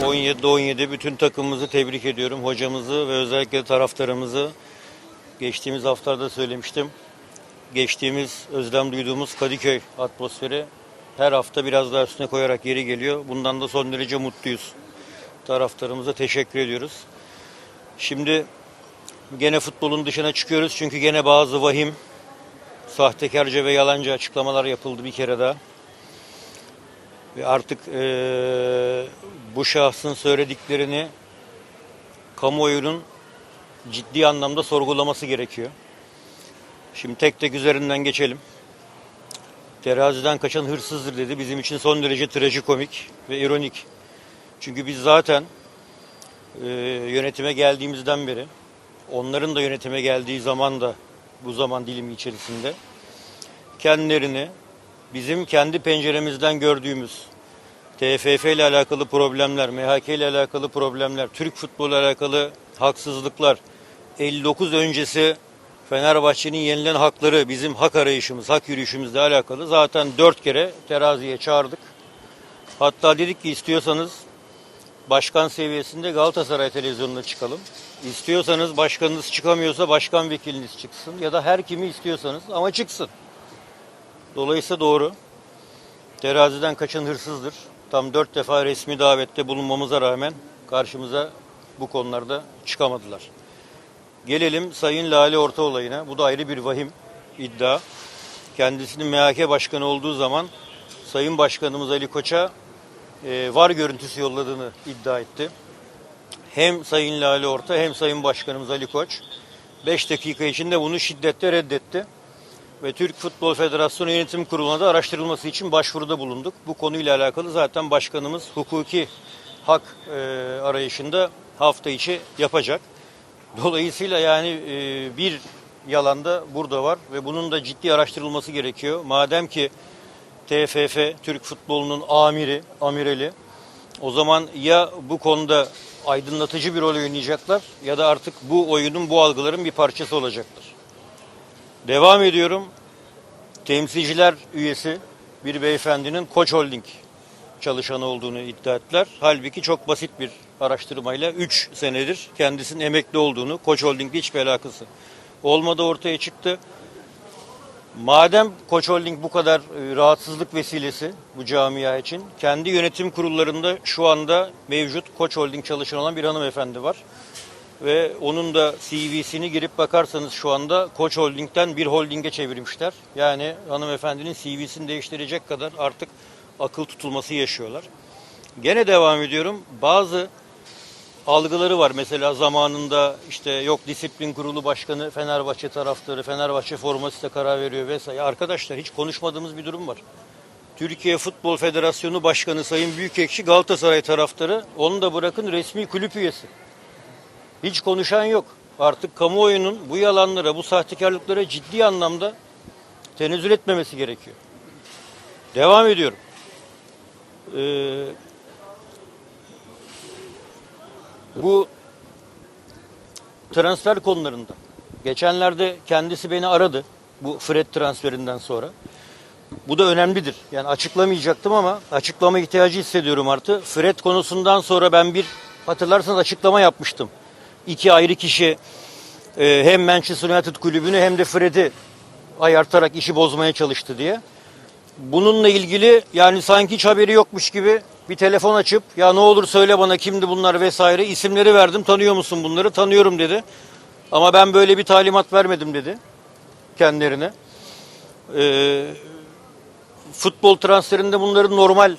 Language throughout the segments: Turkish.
17'de 17 bütün takımımızı tebrik ediyorum. Hocamızı ve özellikle taraftarımızı. Geçtiğimiz haftalarda söylemiştim. Geçtiğimiz, özlem duyduğumuz Kadıköy atmosferi her hafta biraz daha üstüne koyarak geri geliyor. Bundan da son derece mutluyuz. Taraftarımıza teşekkür ediyoruz. Şimdi gene futbolun dışına çıkıyoruz çünkü gene bazı vahim, sahtekarca ve yalancı açıklamalar yapıldı bir kere daha. Ve artık eee, bu şahsın söylediklerini kamuoyunun ciddi anlamda sorgulaması gerekiyor. Şimdi tek tek üzerinden geçelim. Teraziden kaçan hırsızdır dedi. Bizim için son derece trajikomik ve ironik. Çünkü biz zaten eee, yönetime geldiğimizden beri, onların da yönetime geldiği zaman da bu zaman dilimi içerisinde kendilerini bizim kendi penceremizden gördüğümüz TFF ile alakalı problemler, MHK ile alakalı problemler, Türk futbolu alakalı haksızlıklar, 59 öncesi Fenerbahçe'nin yenilen hakları, bizim hak arayışımız, hak yürüyüşümüzle alakalı zaten dört kere teraziye çağırdık. Hatta dedik ki istiyorsanız başkan seviyesinde Galatasaray televizyonuna çıkalım. İstiyorsanız başkanınız çıkamıyorsa başkan vekiliniz çıksın ya da her kimi istiyorsanız ama çıksın. Dolayısıyla doğru. Teraziden kaçan hırsızdır. Tam dört defa resmi davette bulunmamıza rağmen karşımıza bu konularda çıkamadılar. Gelelim Sayın Lale Orta olayına. Bu da ayrı bir vahim iddia. Kendisinin MHK başkanı olduğu zaman Sayın Başkanımız Ali Koç'a e, var görüntüsü yolladığını iddia etti. Hem Sayın Lale Orta hem Sayın Başkanımız Ali Koç 5 dakika içinde bunu şiddetle reddetti ve Türk Futbol Federasyonu Yönetim Kurulu'na da araştırılması için başvuruda bulunduk. Bu konuyla alakalı zaten başkanımız hukuki hak e, arayışında hafta içi yapacak. Dolayısıyla yani e, bir yalan da burada var ve bunun da ciddi araştırılması gerekiyor. Madem ki TFF Türk futbolunun amiri, amireli o zaman ya bu konuda aydınlatıcı bir rol oynayacaklar ya da artık bu oyunun bu algıların bir parçası olacaklar. Devam ediyorum. Temsilciler üyesi bir beyefendinin Koç Holding çalışanı olduğunu iddia ettiler. Halbuki çok basit bir araştırmayla 3 senedir kendisinin emekli olduğunu, Koç Holding'le hiçbir alakası olmadı ortaya çıktı. Madem Koç Holding bu kadar e, rahatsızlık vesilesi bu camia için, kendi yönetim kurullarında şu anda mevcut Koç Holding çalışan olan bir hanımefendi var ve onun da CV'sini girip bakarsanız şu anda Koç Holding'den bir holdinge çevirmişler. Yani hanımefendinin CV'sini değiştirecek kadar artık akıl tutulması yaşıyorlar. Gene devam ediyorum. Bazı algıları var. Mesela zamanında işte yok disiplin kurulu başkanı Fenerbahçe taraftarı, Fenerbahçe forması da karar veriyor vesaire. Arkadaşlar hiç konuşmadığımız bir durum var. Türkiye Futbol Federasyonu Başkanı Sayın Büyükekşi Galatasaray taraftarı. Onu da bırakın resmi kulüp üyesi. Hiç konuşan yok. Artık kamuoyunun bu yalanlara, bu sahtekarlıklara ciddi anlamda tenezzül etmemesi gerekiyor. Devam ediyorum. Ee, bu transfer konularında geçenlerde kendisi beni aradı bu Fred transferinden sonra. Bu da önemlidir. Yani açıklamayacaktım ama açıklama ihtiyacı hissediyorum artık. Fred konusundan sonra ben bir hatırlarsanız açıklama yapmıştım. İki ayrı kişi e, hem Manchester United kulübünü hem de Fred'i ayartarak işi bozmaya çalıştı diye. Bununla ilgili yani sanki hiç haberi yokmuş gibi bir telefon açıp ya ne olur söyle bana kimdi bunlar vesaire isimleri verdim tanıyor musun bunları tanıyorum dedi. Ama ben böyle bir talimat vermedim dedi kendilerine. Ee, futbol transferinde bunların normal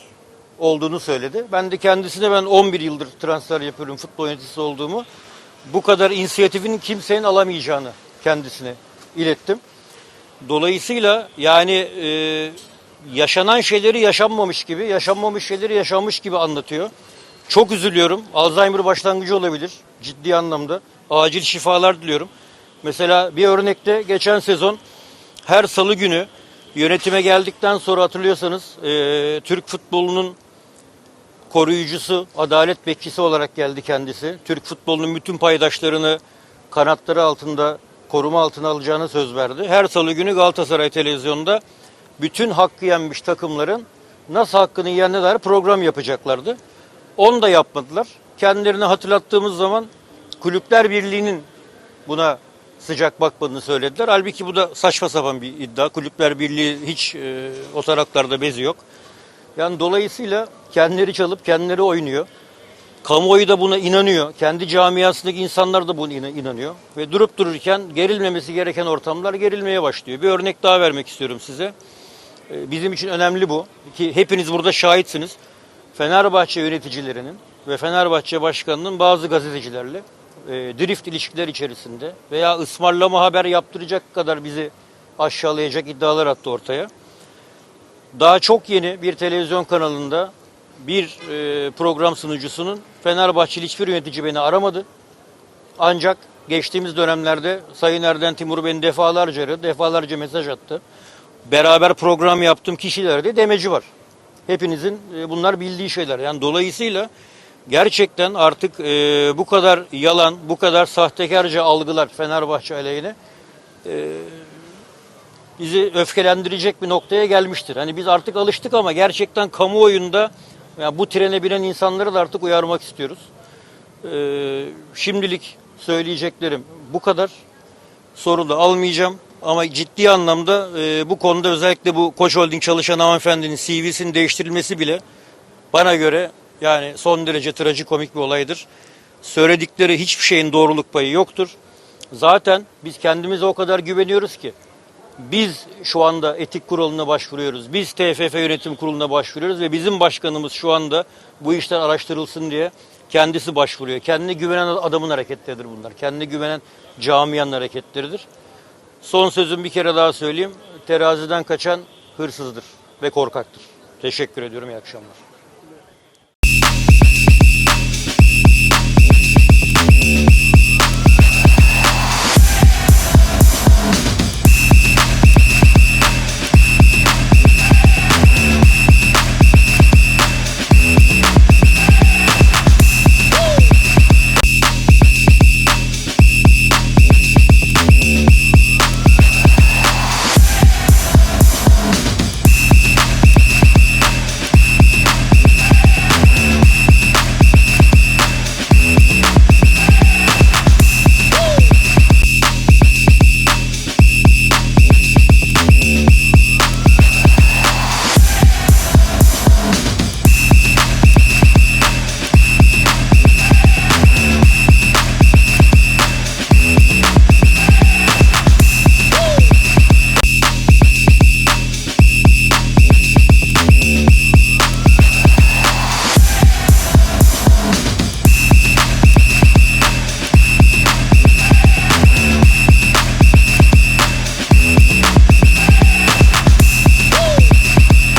olduğunu söyledi. Ben de kendisine ben 11 yıldır transfer yapıyorum futbol yöneticisi olduğumu. Bu kadar inisiyatifin kimsenin alamayacağını kendisine ilettim. Dolayısıyla yani e, yaşanan şeyleri yaşanmamış gibi, yaşanmamış şeyleri yaşanmış gibi anlatıyor. Çok üzülüyorum. Alzheimer başlangıcı olabilir ciddi anlamda. Acil şifalar diliyorum. Mesela bir örnekte geçen sezon her salı günü yönetime geldikten sonra hatırlıyorsanız e, Türk futbolunun koruyucusu, adalet bekçisi olarak geldi kendisi. Türk futbolunun bütün paydaşlarını kanatları altında koruma altına alacağını söz verdi. Her salı günü Galatasaray televizyonda bütün hakkı yenmiş takımların nasıl hakkını yiyenine dair program yapacaklardı. Onu da yapmadılar. Kendilerine hatırlattığımız zaman Kulüpler Birliği'nin buna sıcak bakmadığını söylediler. Halbuki bu da saçma sapan bir iddia. Kulüpler Birliği hiç e, o taraklarda bezi yok. Yani dolayısıyla kendileri çalıp kendileri oynuyor. Kamuoyu da buna inanıyor. Kendi camiasındaki insanlar da buna ina- inanıyor. Ve durup dururken gerilmemesi gereken ortamlar gerilmeye başlıyor. Bir örnek daha vermek istiyorum size. Ee, Bizim için önemli bu. Ki hepiniz burada şahitsiniz. Fenerbahçe yöneticilerinin ve Fenerbahçe başkanının bazı gazetecilerle e, drift ilişkiler içerisinde veya ısmarlama haber yaptıracak kadar bizi aşağılayacak iddialar attı ortaya. Daha çok yeni bir televizyon kanalında bir e, program sunucusunun Fenerbahçeli hiçbir yönetici beni aramadı. Ancak geçtiğimiz dönemlerde Sayın Erden Timur beni defalarca aradı, defalarca mesaj attı. Beraber program yaptığım kişilerde demeci var. Hepinizin e, bunlar bildiği şeyler. Yani dolayısıyla gerçekten artık e, bu kadar yalan, bu kadar sahtekarca algılar Fenerbahçe aleyhine bizi öfkelendirecek bir noktaya gelmiştir. Hani biz artık alıştık ama gerçekten kamuoyunda yani bu trene binen insanları da artık uyarmak istiyoruz. Ee, şimdilik söyleyeceklerim bu kadar. Soru da almayacağım ama ciddi anlamda e, bu konuda özellikle bu Koç Holding çalışan hanımefendinin CV'sinin değiştirilmesi bile bana göre yani son derece trajikomik bir olaydır. Söyledikleri hiçbir şeyin doğruluk payı yoktur. Zaten biz kendimize o kadar güveniyoruz ki biz şu anda etik kuruluna başvuruyoruz. Biz TFF yönetim kuruluna başvuruyoruz ve bizim başkanımız şu anda bu işler araştırılsın diye kendisi başvuruyor. Kendine güvenen adamın hareketleridir bunlar. Kendine güvenen camianın hareketleridir. Son sözüm bir kere daha söyleyeyim. Teraziden kaçan hırsızdır ve korkaktır. Teşekkür ediyorum. İyi akşamlar.